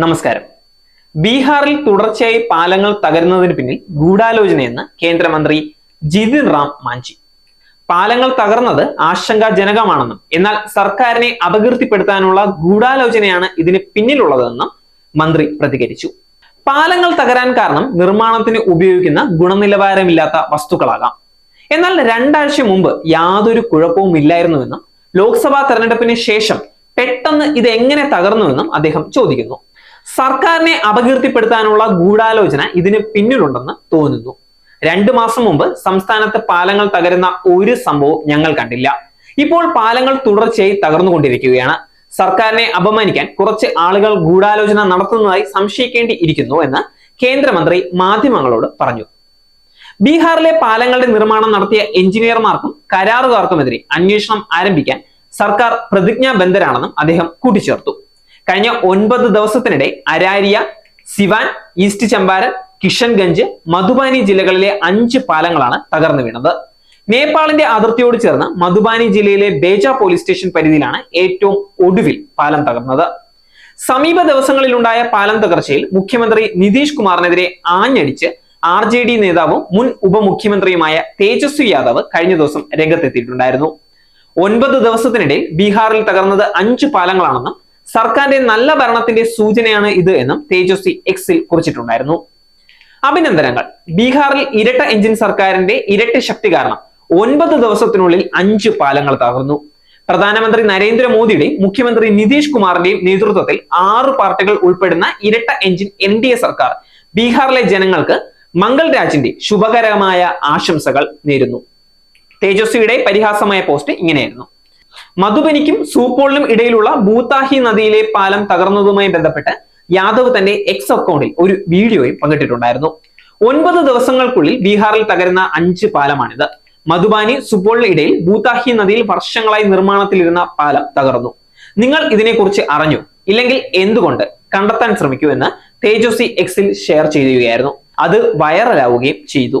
നമസ്കാരം. ബീഹാറിൽ തുടർച്ചയായി പാലങ്ങൾ തകരുന്നതിന് പിന്നിൽ ഗൂഢാലോചനയെന്ന് കേന്ദ്രമന്ത്രി ജിതിൻ റാം മാഞ്ചി. പാലങ്ങൾ തകർന്നത് ആശങ്കാജനകമാണെന്നും എന്നാൽ സർക്കാരിനെ അപകീർത്തിപ്പെടുത്താനുള്ള ഗൂഢാലോചനയാണ് ഇതിന് പിന്നിലുള്ളതെന്നും മന്ത്രി പ്രതികരിച്ചു. പാലങ്ങൾ തകരാൻ കാരണം നിർമ്മാണത്തിന് ഉപയോഗിക്കുന്ന ഗുണനിലവാരമില്ലാത്ത വസ്തുക്കളാകാം. എന്നാൽ രണ്ടാഴ്ച മുമ്പ് യാതൊരു കുഴപ്പവും ഇല്ലായിരുന്നുവെന്നും ലോക്സഭാ തെരഞ്ഞെടുപ്പിന് ശേഷം പെട്ടെന്ന് ഇത് എങ്ങനെ തകർന്നുവെന്നും അദ്ദേഹം ചോദിക്കുന്നു. സർക്കാരിനെ അപകീർത്തിപ്പെടുത്താനുള്ള ഗൂഢാലോചന ഇതിന് പിന്നിലുണ്ടെന്ന് തോന്നുന്നു. രണ്ടു മാസം മുമ്പ് സംസ്ഥാനത്ത് പാലങ്ങൾ തകരുന്ന ഒരു സംഭവം ഞങ്ങൾ കണ്ടില്ല. ഇപ്പോൾ പാലങ്ങൾ തുടർച്ചയായി തകർന്നുകൊണ്ടിരിക്കുകയാണ്. സർക്കാരിനെ അപമാനിക്കാൻ കുറച്ച് ആളുകൾ ഗൂഢാലോചന നടത്തുന്നതായി സംശയിക്കേണ്ടിയിരിക്കുന്നു എന്ന് കേന്ദ്രമന്ത്രി മാധ്യമങ്ങളോട് പറഞ്ഞു. ബീഹാറിലെ പാലങ്ങളുടെ നിർമ്മാണം നടത്തിയ എഞ്ചിനീയർമാർക്കും കരാറുകാർക്കുമെതിരെ അന്വേഷണം ആരംഭിക്കാൻ സർക്കാർ പ്രതിജ്ഞാബദ്ധരാണെന്നും അദ്ദേഹം കൂട്ടിച്ചേർത്തു. കഴിഞ്ഞ ഒൻപത് ദിവസത്തിനിടെ അരാരിയ സിവാൻ ഈസ്റ്റ് ചമ്പാരൻ കിഷൻഗഞ്ച് മധുബാനി ജില്ലകളിലെ അഞ്ച് പാലങ്ങളാണ് തകർന്നു വീണത്. നേപ്പാളിന്റെ അതിർത്തിയോട് ചേർന്ന് മധുബാനി ജില്ലയിലെ ബേജ പോലീസ് സ്റ്റേഷൻ പരിധിയിലാണ് ഏറ്റവും ഒടുവിൽ പാലം തകർന്നത്. സമീപ ദിവസങ്ങളിലുണ്ടായ പാലം തകർച്ചയിൽ മുഖ്യമന്ത്രി നിതീഷ് കുമാറിനെതിരെ ആഞ്ഞടിച്ച് ആർ ജെ ഡി നേതാവും മുൻ ഉപമുഖ്യമന്ത്രിയുമായ തേജസ്വി യാദവ് കഴിഞ്ഞ ദിവസം രംഗത്തെത്തിയിട്ടുണ്ടായിരുന്നു. ഒൻപത് ദിവസത്തിനിടെ ബീഹാറിൽ തകർന്നത് അഞ്ച് പാലങ്ങളാണെന്നും സർക്കാരിന്റെ നല്ല ഭരണത്തിന്റെ സൂചനയാണ് ഇത് എന്നും തേജസ്വി എക്സിൽ കുറിച്ചിട്ടുണ്ടായിരുന്നു. അഭിനന്ദനങ്ങൾ. ബീഹാറിൽ ഇരട്ട എഞ്ചിൻ സർക്കാരിന്റെ ഇരട്ട ശക്തി കാരണം ഒൻപത് ദിവസത്തിനുള്ളിൽ അഞ്ച് പാലങ്ങൾ തകർന്നു. പ്രധാനമന്ത്രി നരേന്ദ്രമോദിയുടെയും മുഖ്യമന്ത്രി നിതീഷ് കുമാറിന്റെയും നേതൃത്വത്തിൽ ആറ് പാർട്ടികൾ ഉൾപ്പെടുന്ന ഇരട്ട എഞ്ചിൻ എൻ ഡി എ സർക്കാർ ബീഹാറിലെ ജനങ്ങൾക്ക് മംഗൾ രാജിന്റെ ശുഭകരമായ ആശംസകൾ നേരുന്നു. തേജസ്വിയുടെ പരിഹാസമായ പോസ്റ്റ് ഇങ്ങനെയായിരുന്നു. മധുബനിക്കും സൂപ്പോളിനും ഇടയിലുള്ള ഭൂതാഹി നദിയിലെ പാലം തകർന്നതുമായി ബന്ധപ്പെട്ട് യാദവ് തന്റെ എക്സ് അക്കൗണ്ടിൽ ഒരു വീഡിയോയും പങ്കിട്ടിട്ടുണ്ടായിരുന്നു. ഒൻപത് ദിവസങ്ങൾക്കുള്ളിൽ ബീഹാറിൽ തകരുന്ന അഞ്ച് പാലമാണിത്. മധുബാനി സുപോളിന് ഇടയിൽ ഭൂതാഹി നദിയിൽ വർഷങ്ങളായി നിർമ്മാണത്തിലിരുന്ന പാലം തകർന്നു. നിങ്ങൾ ഇതിനെക്കുറിച്ച് അറിഞ്ഞു. ഇല്ലെങ്കിൽ എന്തുകൊണ്ട് കണ്ടെത്താൻ ശ്രമിക്കൂ എന്ന് തേജസ്വി എക്സിൽ ഷെയർ ചെയ്യുകയായിരുന്നു അത് വൈറലാവുകയും ചെയ്തു.